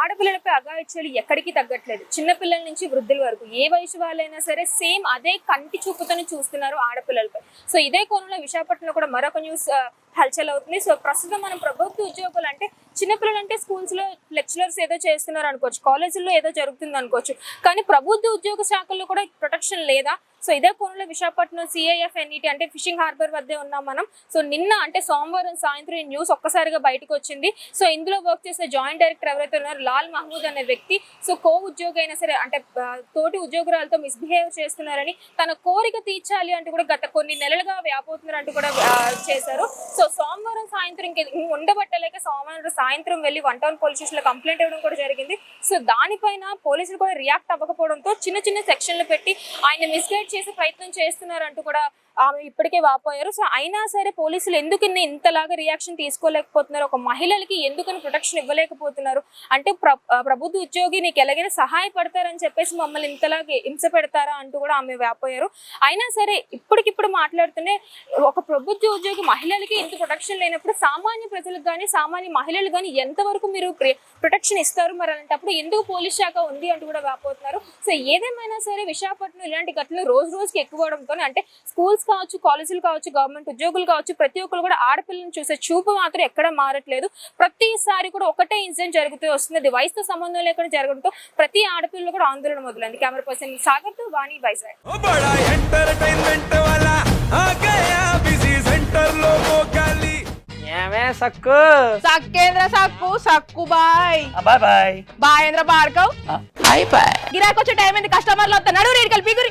ఆడపిల్లలపై అగాయిత్యాలు ఎక్కడికి తగ్గట్లేదు. చిన్నపిల్లల నుంచి వృద్ధుల వరకు. ఏ వయసు వాళ్ళైనా సరే సేమ్ అదే కంటి చూపుతోనే చూస్తున్నారు ఆడపిల్లలపై. సో ఇదే కోణంలో విశాఖపట్నంలో కూడా మరొక న్యూస్ హల్చల్ అవుతుంది. సో ప్రస్తుతం మనం ప్రభుత్వ ఉద్యోగులు అంటే చిన్నపిల్లలు అంటే స్కూల్స్లో లెక్చరర్స్ ఏదో చేస్తున్నారు అనుకోవచ్చు కాలేజీల్లో ఏదో జరుగుతుంది అనుకోవచ్చు. కానీ ప్రభుత్వ ఉద్యోగ శాఖల్లో కూడా ప్రొటెక్షన్ లేదా సో ఇదే కోణంలో విశాఖపట్నం సిఐఎఫ్ ఎన్ఈటి అంటే ఫిషింగ్ హార్బర్ వద్దే ఉన్నాం మనం. సో నిన్న అంటే సోమవారం సాయంత్రం ఈ న్యూస్ ఒక్కసారిగా బయటకు వచ్చింది. సో ఇందులో వర్క్ చేసే జాయింట్ డైరెక్టర్ ఎవరైతే ఉన్నారో లాల్ మహమూద్ అనే వ్యక్తి సో కో ఉద్యోగి అయినా సరే అంటే తోటి ఉద్యోగురాలతో మిస్బిహేవ్ చేస్తున్నారని తన కోరిక తీర్చాలి అంటూ కూడా గత కొన్ని నెలలుగా వ్యాపోతున్నారంటూ కూడా చేశారు. సో సోమవారం సాయంత్రం ఇంక ఉండబట్టలేక సోమవారం సాయంత్రం వెళ్ళి వన్ టౌన్ పోలీస్ స్టేషన్లో కంప్లైంట్ ఇవ్వడం కూడా జరిగింది. సో దానిపైన పోలీసులు కూడా రియాక్ట్ అవ్వకపోవడంతో చిన్న చిన్న సెక్షన్లు పెట్టి ఆయన మిస్గైడ్ చేసే ప్రయత్నం చేస్తున్నారంటూ కూడా ఆమె ఇప్పటికే వాపోయారు. సో అయినా సరే పోలీసులు ఎందుకు ఇంతలాగా రియాక్షన్ తీసుకోలేకపోతున్నారు? ఒక మహిళలకి ఎందుకని ప్రొటెక్షన్ ఇవ్వలేకపోతున్నారు? అంటే ప్రభుత్వ ఉద్యోగి నీకు ఎలాగైనా సహాయపడతారని చెప్పేసి మమ్మల్ని ఇంతలాగా హింస పెడతారా అంటూ కూడా ఆమె వాపోయారు. అయినా సరే ఇప్పటికిప్పుడు మాట్లాడుతూనే ఒక ప్రభుత్వ ఉద్యోగి మహిళలకి ఇంత ప్రొటెక్షన్ లేనప్పుడు సామాన్య ప్రజలకు కానీ సామాన్య మహిళలు కానీ ఎంతవరకు మీరు ప్రొటెక్షన్ ఇస్తారు మరి అలాంటప్పుడు ఎందుకు పోలీస్ శాఖ ఉంది అంటూ కూడా వాపోతున్నారు. సో ఏదేమైనా సరే విశాఖపట్నం ఇలాంటి ఘటనలు రోజు రోజుకి ఎక్కువడంతో అంటే స్కూల్స్ స్కూల్స్ కావచ్చు కాలేజీలు కావచ్చు గవర్నమెంట్ ఉద్యోగులు కావచ్చు ప్రతి ఒక్కరు కూడా ఆడపిల్లని చూసే చూపు మాత్రం ఎక్కడ మారట్లేదు. ప్రతిసారి కూడా ఒకటే ఇన్సిడెంట్ జరుగుతూ వస్తుంది. వయసుతో సంబంధం లేకుండా జరగడంతో ప్రతి ఆడపిల్లలు కూడా ఆందోళన మొదలైంది. కెమెరా పర్సన్ సాగర్తో వాణి వైజాగ్. సక్కు? సక్కేంద్ర సక్కు సక్కు బాయ్. బాయ్ బాయ్. బాయేంద్ర భార్గవ్ బాయ్ బాయ్. గిరాకొచ్చే టైం ఏంది? కస్టమర్లు వస్తా నడు రేడికల్ పిగురి